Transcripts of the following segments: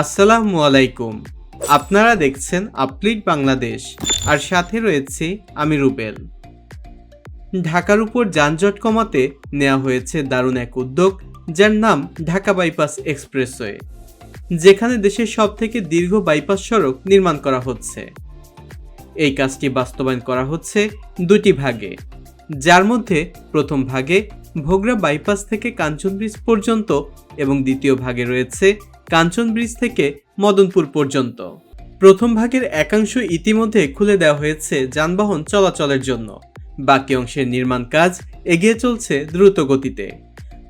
আসসালামু আলাইকুম। আপনারা দেখছেন আপলিট বাংলাদেশ, আর সাথে রয়েছে আমি রুবেল। ঢাকার উপর যানজট কমাতে নেওয়া হয়েছে দারুণ এক উদ্যোগ, যার নাম ঢাকা বাইপাস এক্সপ্রেসওয়ে, যেখানে দেশের সব থেকে দীর্ঘ বাইপাস সড়ক নির্মাণ করা হচ্ছে। এই কাজটি বাস্তবায়ন করা হচ্ছে দুটি ভাগে। যার মধ্যে প্রথম ভাগে ভোগড়া বাইপাস থেকে কাঞ্চন ব্রিজ পর্যন্ত এবং দ্বিতীয় ভাগে রয়েছে কাঞ্চন ব্রিজ থেকে মদনপুর পর্যন্ত। প্রথম ভাগের একাংশ ইতিমধ্যে খুলে দেওয়া হয়েছে যানবাহন চলাচলের জন্য। বাকি অংশের নির্মাণ কাজ এগিয়ে চলছে দ্রুত গতিতে।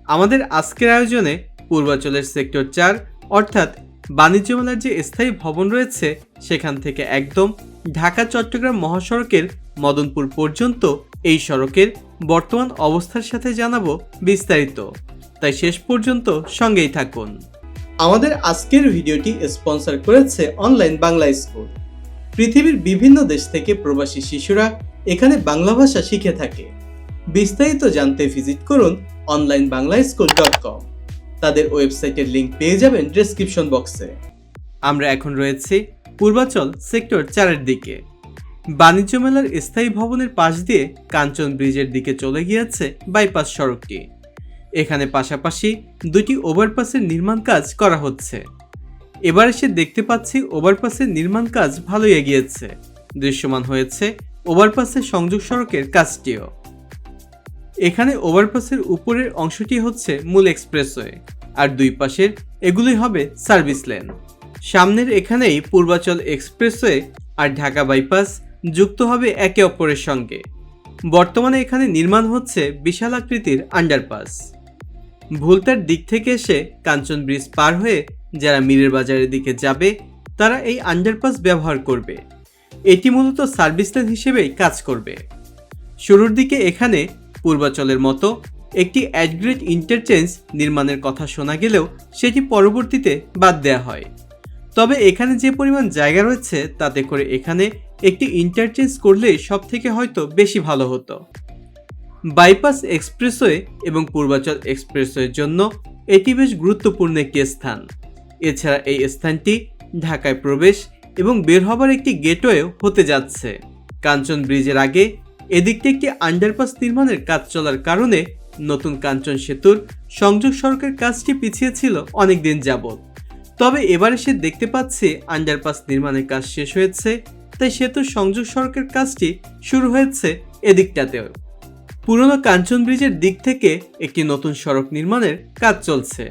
আমাদের আজকের আয়োজনে পূর্বাঞ্চলের সেক্টর চার, অর্থাৎ বাণিজ্য মেলার যে স্থায়ী ভবন রয়েছে, সেখান থেকে একদম ঢাকা চট্টগ্রাম মহাসড়কের মদনপুর পর্যন্ত এই সড়কের বর্তমান অবস্থার সাথে জানাব বিস্তারিত। তাই শেষ পর্যন্ত সঙ্গেই থাকুন। আমাদের আজকের ভিডিওটি স্পন্সর করেছে অনলাইন বাংলা স্কুল। পৃথিবীর বিভিন্ন দেশ থেকে প্রবাসী শিশুরা এখানে বাংলা ভাষা শিখে থাকে। বিস্তারিত জানতে ভিজিট করুন online Bangla school dot com তাদের ওয়েবসাইটের লিঙ্ক পেয়ে যাবেন ডেসক্রিপশন বক্সে আমরা এখন রয়েছি পূর্বাচল সেক্টর চারের দিকে। বাণিজ্য মেলার স্থায়ী ভবনের পাশ দিয়ে কাঞ্চন ব্রিজের দিকে চলে গিয়েছে বাইপাস সড়কটি। এখানে পাশাপাশি দুটি ওভারপাসের নির্মাণ কাজ করা হচ্ছে। এবার এসে দেখতে পাচ্ছি ওভারপাসের নির্মাণ কাজ ভালোই এগিয়েছে। দৃশ্যমান হয়েছে ওভারপাসের সংযোগ সড়কের কাজটিও। এখানে ওভারপাসের উপরের অংশটি হচ্ছে মূল এক্সপ্রেসওয়ে, আর দুই পাশের এগুলোই হবে সার্ভিস লেন। সামনের এখানেই পূর্বাচল এক্সপ্রেসওয়ে আর ঢাকা বাইপাস যুক্ত হবে একে অপরের সঙ্গে। বর্তমানে এখানে নির্মাণ হচ্ছে বিশাল আকৃতির আন্ডারপাস। ভুলতার দিক থেকে এসে কাঞ্চন ব্রিজ পার হয়ে যারা মীরের বাজারের দিকে যাবে, তারা এই আন্ডারপাস ব্যবহার করবে। এটি মূলত সার্ভিস লেন হিসেবেই কাজ করবে। শুরুর দিকে এখানে পূর্বাচলের মতো একটি অ্যাডগ্রেড ইন্টারচেঞ্জ নির্মাণের কথা শোনা গেলেও সেটি পরবর্তীতে বাদ দেওয়া হয়। তবে এখানে যে পরিমাণ জায়গা রয়েছে, তাতে করে এখানে একটি ইন্টারচেঞ্জ করলে সব থেকে হয়তো বেশি ভালো হতো। বাইপাস এক্সপ্রেসওয়ে এবং পূর্বাচল এক্সপ্রেসওয়ের জন্য এটি বেশ গুরুত্বপূর্ণ একটি স্থান। এছাড়া এই স্থানটি ঢাকায় প্রবেশ এবং বের হবার একটি গেটওয়ে হতে যাচ্ছে। কাঞ্চন ব্রিজের আগে এদিকটি একটি আন্ডারপাস নির্মাণের কাজ চলার কারণে নতুন কাঞ্চন সেতুর সংযোগ সড়কের কাজটি পিছিয়ে ছিল অনেকদিন যাবৎ। তবে এবার এসে দেখতে পাচ্ছি আন্ডারপাস নির্মাণের কাজ শেষ হয়েছে, তাই সেতুর সংযোগ সড়কের কাজটি শুরু হয়েছে এদিকটাতেও। পুরনো কাঞ্চন ব্রিজের দিক থেকে একটি নতুন সড়ক নির্মাণের কাজ চলছে,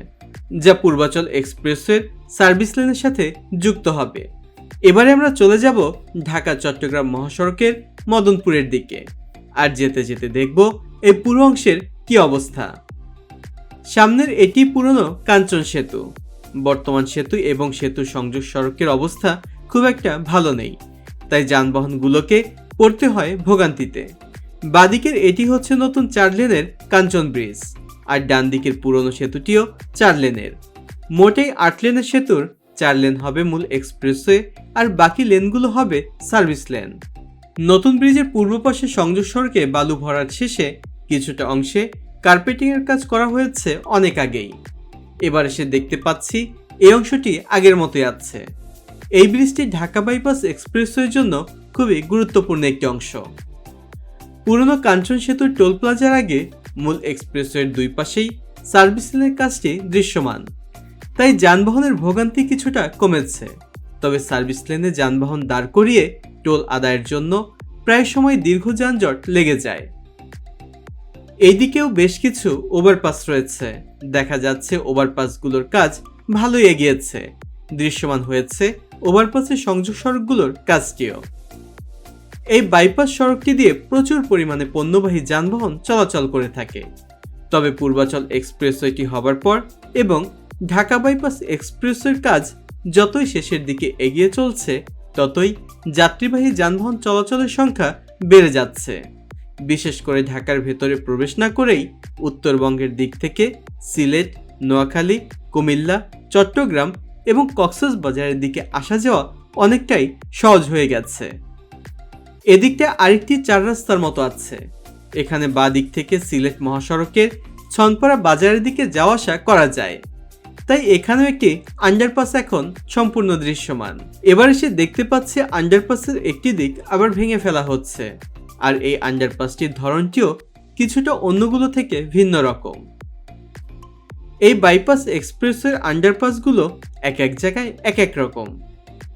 যা পূর্বাচল এক্সপ্রেসওয়ের সার্ভিস লেনের সাথে যুক্ত হবে। এবারে আমরা চলে যাব ঢাকা চট্টগ্রাম মহাসড়কের মদনপুরের দিকে, আর যেতে যেতে দেখব এই পুরো অংশের কি অবস্থা। সামনের এটি পুরনো কাঞ্চন সেতু। বর্তমান সেতু এবং সেতু সংযোগ সড়কের অবস্থা খুব একটা ভালো নেই, তাই যানবাহনগুলোকে পড়তে হয় ভোগান্তিতে। বাদিকের এটি হচ্ছে নতুন চার লেনের কাঞ্চন ব্রিজ, আর ডান দিকের পুরনো সেতুটিও চার লেনের। মোটেই আট লেনের সেতুর চার লেন হবে মূল এক্সপ্রেসওয়ে, আর বাকি লেনগুলো হবে সার্ভিস লেন। নতুন ব্রিজের পূর্ব পাশে সংযোগ সড়কে বালু ভরার শেষে কিছুটা অংশে কার্পেটিংয়ের কাজ করা হয়েছে অনেক আগেই। এবার এসে দেখতে পাচ্ছি এই অংশটি আগের মতোই আছে। এই ব্রিজটি ঢাকা বাইপাস এক্সপ্রেসওয়ের জন্য খুবই গুরুত্বপূর্ণ একটি অংশ। পুরনো কাঞ্চন সেতুর টোল প্লাজার আগে মূল এক্সপ্রেসওয়ের দুই পাশেই সার্ভিস লেনের কাজটি দৃশ্যমান। তাই যানবাহনের ভোগান্তি কিছুটা কমেছে। তবে সার্ভিস লেনে যানবাহন দাঁড় করিয়ে টোল আদায়ের জন্য প্রায় সময় দীর্ঘ যানজট লেগে যায়। এইদিকেও বেশ কিছু ওভারপাস রয়েছে। দেখা যাচ্ছে ওভারপাসগুলোর কাজ ভালোই এগিয়েছে। দৃশ্যমান হয়েছে ওভারপাসের সংযোগ সড়কগুলোর কাজটিও। এই বাইপাস সড়কটি দিয়ে প্রচুর পরিমাণে পণ্যবাহী যানবাহন চলাচল করে থাকে। তবে পূর্বাচল এক্সপ্রেসওয়েটি হবার পর এবং ঢাকা বাইপাস এক্সপ্রেসওয়ের কাজ যতই শেষের দিকে এগিয়ে চলছে, ততই যাত্রীবাহী যানবাহন চলাচলের সংখ্যা বেড়ে যাচ্ছে। বিশেষ করে ঢাকার ভেতরে প্রবেশ না করেই উত্তরবঙ্গের দিক থেকে সিলেট, নোয়াখালী, কুমিল্লা, চট্টগ্রাম এবং কক্সবাজারের দিকে আসা যাওয়া অনেকটাই সহজ হয়ে গেছে। এদিকটা আরেকটি চার রাস্তার মতো আছে। এখানে বাঁ দিক থেকে সিলেট মহাসড়কের ছনপাড়া বাজারের দিকে যাওয়া আসা করা যায়। তাই এখানেও একটি আন্ডারপাস এখন সম্পূর্ণ দৃশ্যমান। এবার এসে দেখতে পাচ্ছে আন্ডারপাসের একটি দিক আবার ভেঙে ফেলা হচ্ছে। আর এই আন্ডারপাসটির ধরনটিও কিছুটা অন্যগুলো থেকে ভিন্ন রকম। এই বাইপাস এক্সপ্রেসের আন্ডারপাসগুলো এক এক জায়গায় এক এক রকম।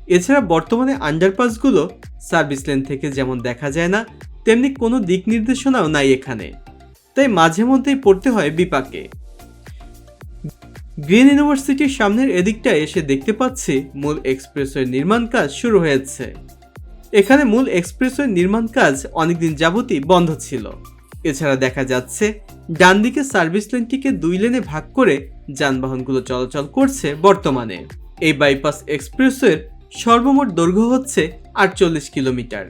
এছাড়া বর্তমানে আন্ডারপাসগুলো সার্ভিস লেন থেকে যেমন দেখা যায় না, তেমনি কোনো দিক নির্দেশনাও নাই এখানে। তাই মাঝে মধ্যেই পড়তে হয় বিপাকে। গ্রিন ইউনিভার্সিটির সামনের এদিকটা এসে দেখতে পাচ্ছি মূল এক্সপ্রেসওয়ের নির্মাণ কাজ শুরু হয়েছে। এখানে মূল এক্সপ্রেসওয়ের নির্মাণ কাজ অনেকদিন যাবতই বন্ধ ছিল। এছাড়া দেখা যাচ্ছে ডান দিকে সার্ভিস লেনটিকে দুই লেনে ভাগ করে যানবাহনগুলো চলাচল করছে বর্তমানে। এই বাইপাস এক্সপ্রেসওয়ের সর্বমোট দৈর্ঘ্য হচ্ছে আটচল্লিশ কিলোমিটার।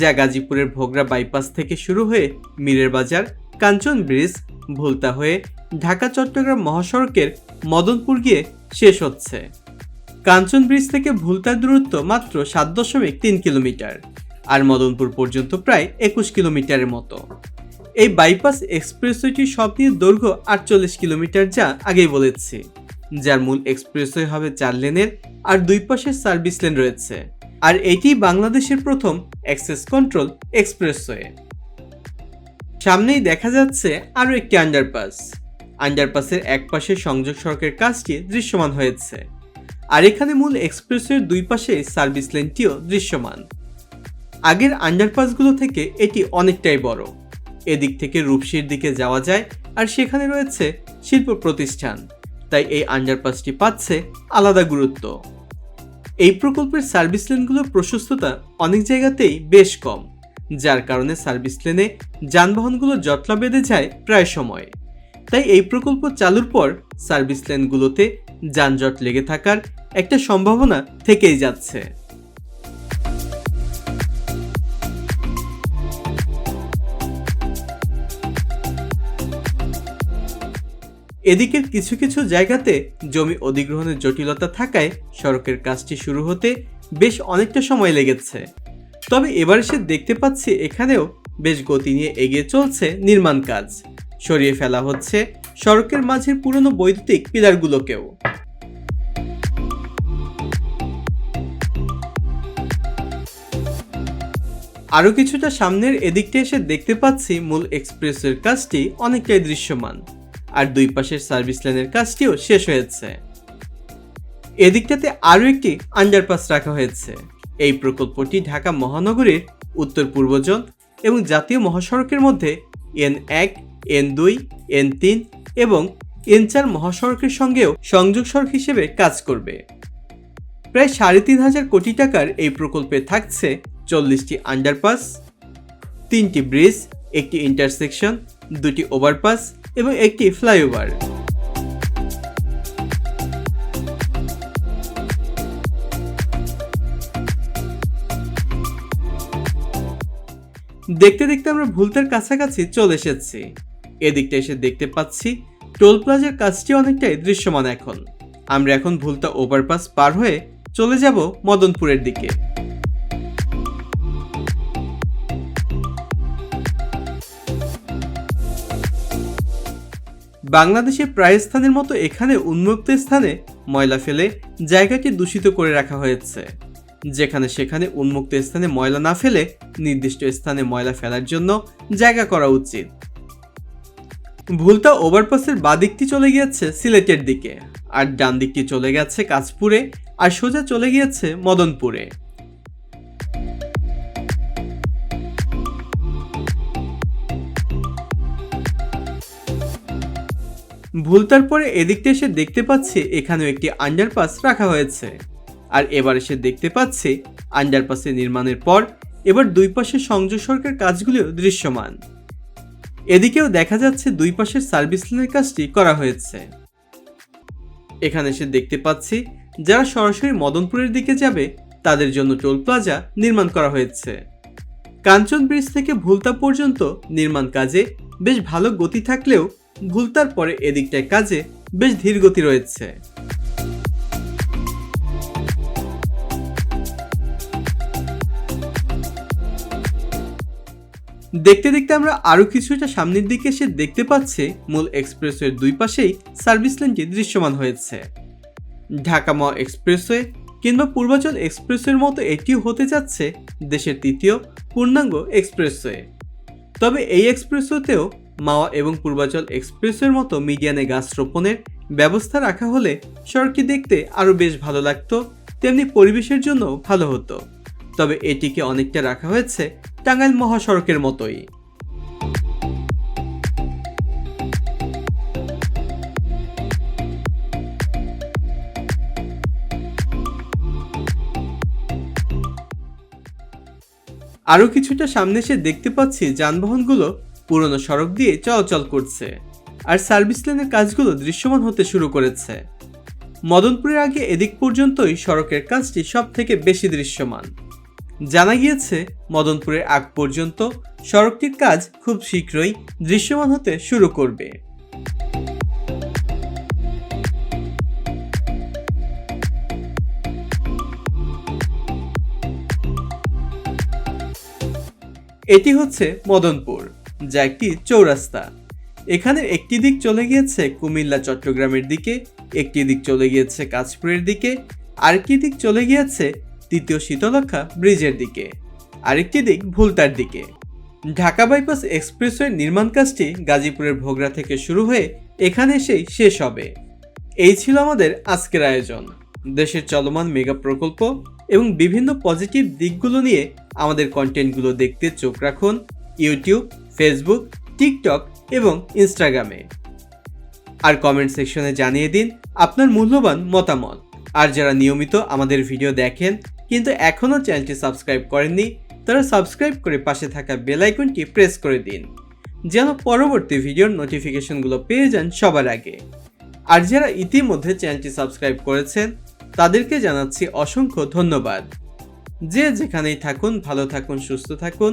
যা গাজীপুরের ভোগড়া বাইপাস থেকে শুরু হয়ে মীরের বাজার, কাঞ্চন ব্রিজ, ভুলতা হয়ে ঢাকা, চট্টগ্রাম মহাসড়কের মদনপুর গিয়ে শেষ হচ্ছে। কাঞ্চন ব্রিজ থেকে ভুলতার দূরত্ব মাত্র সাত দশমিক তিন কিলোমিটার আর মদনপুর পর্যন্ত প্রায় একুশ কিলোমিটারের মতো। এই বাইপাস এক্সপ্রেসওয়েটির সব নিয়ে দৈর্ঘ্য আটচল্লিশ কিলোমিটার যা আগেই বলেছি। যার মূল এক্সপ্রেসওয়ে হবে চার লেনের আর দুই পাশে সার্ভিস লেন রয়েছে। আর এটি বাংলাদেশের প্রথম অ্যাক্সেস কন্ট্রোল এক্সপ্রেসওয়ে। সামনেই দেখা যাচ্ছে আরও একটি আন্ডারপাস। আন্ডারপাসের এক পাশে সংযোগ সড়কের কাজটি দৃশ্যমান হয়েছে। আর এখানে মূল এক্সপ্রেসওয়ের দুই পাশে সার্ভিস লেনটিও দৃশ্যমান। আগের আন্ডারপাসগুলো থেকে এটি অনেকটাই বড়। এদিক থেকে রূপসীর দিকে যাওয়া যায় আর সেখানে রয়েছে শিল্প প্রতিষ্ঠান। তাই এই আন্ডারপাসটি পাচ্ছে আলাদা গুরুত্ব। এই প্রকল্পের সার্ভিস লেনগুলোর প্রশস্ততা অনেক জায়গাতেই বেশ কম, যার কারণে সার্ভিস লেনে যানবাহনগুলো জটলা বেঁধে যায় প্রায় সময়। তাই এই প্রকল্প চালুর পর সার্ভিস লেনগুলোতে যানজট লেগে থাকার একটা সম্ভাবনা থেকেই যাচ্ছে। এদিকের কিছু কিছু জায়গাতে জমি অধিগ্রহণের জটিলতা থাকায় সড়কের কাজটি শুরু হতে বেশ অনেকটা সময় লেগেছে। তবে এবার এসে দেখতে পাচ্ছি এখানেও বেশ গতি নিয়ে এগিয়ে চলছে নির্মাণ কাজ। সরিয়ে ফেলা হচ্ছে সড়কের মাঝের পুরনো বৈদ্যুতিক পিলারগুলোকেও। আরও কিছুটা সামনের এদিকটা এসে দেখতে পাচ্ছি মূল এক্সপ্রেসের কাজটি অনেকটাই দৃশ্যমান। আর দুই পাশের সার্ভিস লাইনের কাজটিও শেষ হয়েছে। এদিকটাতে আরও একটি আন্ডারপাস রাখা হয়েছে। এই প্রকল্পটি ঢাকা মহানগরীর উত্তর পূর্বজন এবং জাতীয় মহাসড়কের মধ্যে এন এক, এন দুই, এন তিন এবং এন চার মহাসড়কের সঙ্গেও সংযোগ সড়ক হিসেবে কাজ করবে। প্রায় সাড়ে তিন হাজার কোটি টাকার এই প্রকল্পে থাকছে চল্লিশটি আন্ডারপাস, তিনটি ব্রিজ, একটি ইন্টারসেকশন, দুটি ওভারপাস এবং একটি ফ্লাইওভার। দেখতে দেখতে আমরা ভুলতার কাছাকাছি চলে এসেছি। এদিকটা এসে দেখতে পাচ্ছি টোল প্লাজার কাজটি অনেকটাই দৃশ্যমান এখন। আমরা এখন ভুলতা ওভারপাস পার হয়ে চলে যাব মদনপুরের দিকে। বাংলাদেশে প্রায় স্থানের মতো এখানে উন্মুক্ত স্থানে ময়লা ফেলে জায়গাকে দূষিত করে রাখা হয়েছে। যেখানে সেখানে উন্মুক্ত স্থানে ময়লা না ফেলে নির্দিষ্ট স্থানে ময়লা ফেলার জন্য জায়গা করা উচিত। ভুলতা ওভারপাসের বাদিকটি চলে গিয়েছে সিলেটের দিকে, আর ডান দিকটি চলে গেছে কাজপুরে আর সোজা চলে গিয়েছে মদনপুরে। ভুলতার পরে এদিকটা এসে দেখতে পাচ্ছি এখানেও একটি আন্ডারপাস রাখা হয়েছে। আর এবার এসে দেখতে পাচ্ছি আন্ডারপাসের নির্মাণের পর এবার দুই পাশে সংযোগ সড়কের কাজগুলিও দৃশ্যমান। এদিকেও দেখা যাচ্ছে দুই পাশের সার্ভিস লাইনের কাজটি করা হয়েছে। এখানে এসে দেখতে পাচ্ছি যারা সরাসরি মদনপুরের দিকে যাবে, তাদের জন্য টোল প্লাজা নির্মাণ করা হয়েছে। কাঞ্চন ব্রিজ থেকে ভুলতা পর্যন্ত নির্মাণ কাজে বেশ ভালো গতি থাকলেও ভুলতার পরে এদিকটায় কাজে বেশ ধীর গতি রয়েছে। দেখতে দেখতে আমরা আরও কিছুটা সামনের দিকে এসে দেখতে পাচ্ছি, মূল এক্সপ্রেসওয়ের দুই পাশেই সার্ভিস লেনটি দৃশ্যমান হয়েছে। ঢাকা ম এক্সপ্রেসওয়ে কিংবা পূর্বাচল এক্সপ্রেসওয়ের মতো এটিও হতে যাচ্ছে দেশের তৃতীয় পূর্ণাঙ্গ এক্সপ্রেসওয়ে। তবে এই এক্সপ্রেসওয়েতেও মাওয়া এবং পূর্বাচল এক্সপ্রেসের মতো মিডিয়ানে গাছ রোপণের ব্যবস্থা রাখা হলে সড়কটি দেখতে আরও বেশ ভালো লাগতো, তেমনি পরিবেশের জন্য ভালো হতো। তবে এটিকে অনেকটা রাখা হয়েছে টাঙ্গাইল মহাসড়কের মতোই। আরও কিছুটা সামনে এসে দেখতে পাচ্ছি যানবাহনগুলো পুরনো সড়ক দিয়ে চলাচল করছে আর সার্ভিস লেনের কাজগুলো দৃশ্যমান হতে শুরু করেছে। মদনপুরের আগে এদিক পর্যন্তই সড়কের কাজটি সব থেকে বেশি দৃশ্যমান। জানা গিয়েছে, মদনপুরের আগ পর্যন্ত সড়কটির কাজ খুব শীঘ্রই দৃশ্যমান হতে শুরু করবে। এটি হচ্ছে মদনপুর। যা একটি চৌরাস্তা। এখানে একটি দিক চলে গিয়েছে কুমিল্লা, চট্টগ্রামের দিকে, একটি দিক চলে গিয়েছে কাঁচপুরের দিকে, আরেকটি দিক চলে গিয়েছে তৃতীয় শীতলক্ষা ব্রিজের দিকে, আরেকটি দিক ভুলতার দিকে। ঢাকা বাইপাস এক্সপ্রেসওয়ে নির্মাণ কাজটি গাজীপুরের ভোগড়া থেকে শুরু হয়ে এখানে এসেই শেষ হবে। এই ছিল আমাদের আজকের আয়োজন। দেশের চলমান মেগা প্রকল্প এবং বিভিন্ন পজিটিভ দিকগুলো নিয়ে আমাদের কন্টেন্টগুলো দেখতে চোখ রাখুন। ইউটিউব ফেসবুক টিকটক এবং ইনস্টাগ্রামে আর কমেন্ট সেকশনে জানিয়ে দিন আপনার মূল্যবান মতামত। আর যারা নিয়মিত আমাদের ভিডিও দেখেন, কিন্তু এখনও চ্যানেলটি সাবস্ক্রাইব করেননি, তারা সাবস্ক্রাইব করে পাশে থাকা বেল আইকনটি প্রেস করে দিন, যেন পরবর্তী ভিডিওর নোটিফিকেশনগুলো পেয়ে যান সবার আগে। আর যারা ইতিমধ্যে চ্যানেলটি সাবস্ক্রাইব করেছেন, তাদেরকে জানাচ্ছি অসংখ্য ধন্যবাদ। যে যেখানেই থাকুন, ভালো থাকুন, সুস্থ থাকুন।